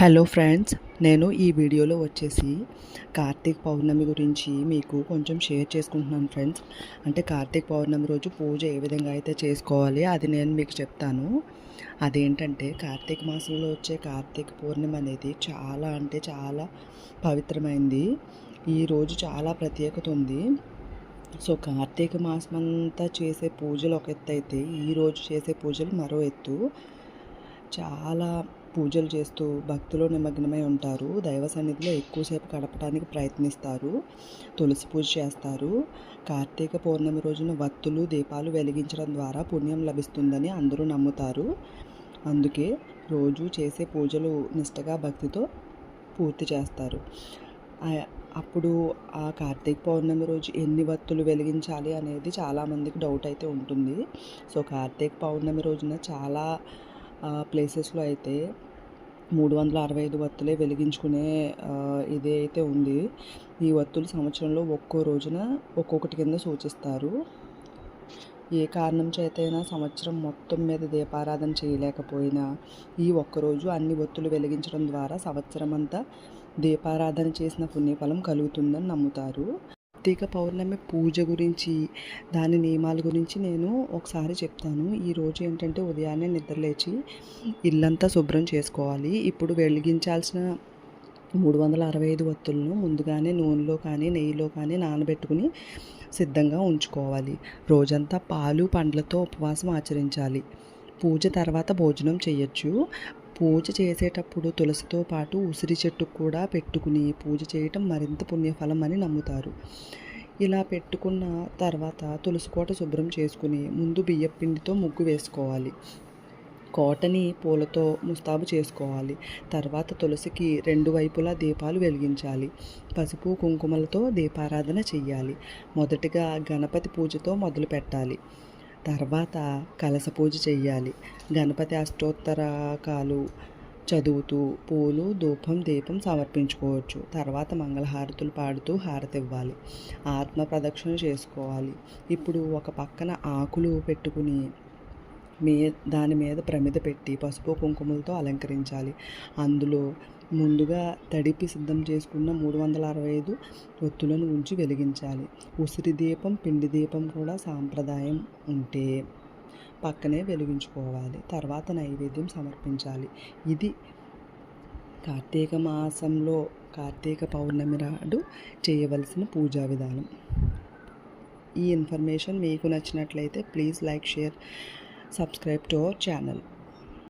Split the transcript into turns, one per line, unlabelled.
Hello friends నేను ఈ వీడియోలో వచ్చేసి కార్తీక పౌర్ణమి గురించి మీకు కొంచెం షేర్ చేసుకుంటున్నాను ఫ్రెండ్స్ అంటే కార్తీక పౌర్ణమి రోజు పూజ ఏ విధంగా అయితే చేసుకోవాలి అది నేను మీకు చెప్తాను. అదేంటంటే కార్తీక మాసంలో వచ్చే కార్తీక పౌర్ణమి అనేది చాలా అంటే చాలా పవిత్రమైంది. ఈ రోజు చాలా ప్రత్యేకత ఉంది. సో కార్తీక మాసం అంతా చేసే పూజలు ఒక ఎత్తు అయితే ఈరోజు చేసే పూజలు మరో ఎత్తు. చాలా పూజలు చేస్తూ భక్తిలో నిమగ్నమై ఉంటారు. దైవ సన్నిధిలో ఎక్కువసేపు గడపడానికి ప్రయత్నిస్తారు. తులసి పూజ చేస్తారు. కార్తీక పౌర్ణమి రోజున వత్తులు దీపాలు వెలిగించడం ద్వారా పుణ్యం లభిస్తుందని అందరూ నమ్ముతారు. అందుకే రోజు చేసే పూజలు నిష్టగా భక్తితో పూర్తి చేస్తారు. అప్పుడు ఆ కార్తీక పౌర్ణమి రోజు ఎన్ని వత్తులు వెలిగించాలి అనేది చాలామందికి డౌట్ అయితే ఉంటుంది. సో కార్తీక పౌర్ణమి రోజున చాలా ప్లేసెస్లో అయితే మూడు వందల అరవై ఐదు వత్తులే వెలిగించుకునే ఇది అయితే ఉంది. ఈ వత్తులు సంవత్సరంలో ఒక్కో రోజున ఒక్కొక్కటి కింద సూచిస్తారు. ఏ కారణం చేతైనా సంవత్సరం మొత్తం మీద దీపారాధన చేయలేకపోయినా ఈ ఒక్కరోజు అన్ని ఒత్తులు వెలిగించడం ద్వారా సంవత్సరం అంతా దీపారాధన చేసిన పుణ్యఫలం కలుగుతుందని నమ్ముతారు. కార్తీక పౌర్ణమి పూజ గురించి దాని నియమాల గురించి నేను ఒకసారి చెప్తాను. ఈరోజు ఏంటంటే ఉదయాన్నే నిద్రలేచి ఇల్లంతా శుభ్రం చేసుకోవాలి. ఇప్పుడు వెలిగించాల్సిన మూడు వందల అరవై ఐదు ఒత్తులను ముందుగానే నూనెలో కానీ నెయ్యిలో కానీ నానబెట్టుకుని సిద్ధంగా ఉంచుకోవాలి. రోజంతా పాలు పండ్లతో ఉపవాసం ఆచరించాలి. పూజ తర్వాత భోజనం చేయొచ్చు. పూజ చేసేటప్పుడు తులసితో పాటు ఉసిరి చెట్టు కూడా పెట్టుకుని పూజ చేయటం మరింత పుణ్యఫలం అని నమ్ముతారు. ఇలా పెట్టుకున్న తర్వాత తులసి కోట శుభ్రం చేసుకుని ముందు బియ్యం పిండితో ముగ్గు వేసుకోవాలి. కోటని పూలతో ముస్తాబు చేసుకోవాలి. తర్వాత తులసికి రెండు వైపులా దీపాలు వెలిగించాలి. పసుపు కుంకుమలతో దీపారాధన చెయ్యాలి. మొదటిగా గణపతి పూజతో మొదలు పెట్టాలి తర్వాత కలస పూజ చెయ్యాలి. గణపతి అష్టోత్తరకాలు చదువుతూ పూలు ధూపం దీపం సమర్పించుకోవచ్చు. తర్వాత మంగళహారతులు పాడుతూ హారతి ఇవ్వాలి. ఆత్మ ప్రదక్షిణ చేసుకోవాలి. ఇప్పుడు ఒక పక్కన ఆకులు పెట్టుకుని మీ దాని మీద ప్రమిద పెట్టి పసుపు కుంకుమలతో అలంకరించాలి. అందులో ముందుగా తడిపి సిద్ధం చేసుకున్న మూడు వందల అరవై ఐదు ఒత్తులను ఉంచి వెలిగించాలి. ఉసిరి దీపం పిండి దీపం కూడా సాంప్రదాయం ఉంటే పక్కనే వెలిగించుకోవాలి. తర్వాత నైవేద్యం సమర్పించాలి. ఇది కార్తీక మాసంలో కార్తీక పౌర్ణమి నాడు చేయవలసిన పూజా విధానం. ఈ ఇన్ఫర్మేషన్ మీకు నచ్చినట్లయితే please like share subscribe to our channel.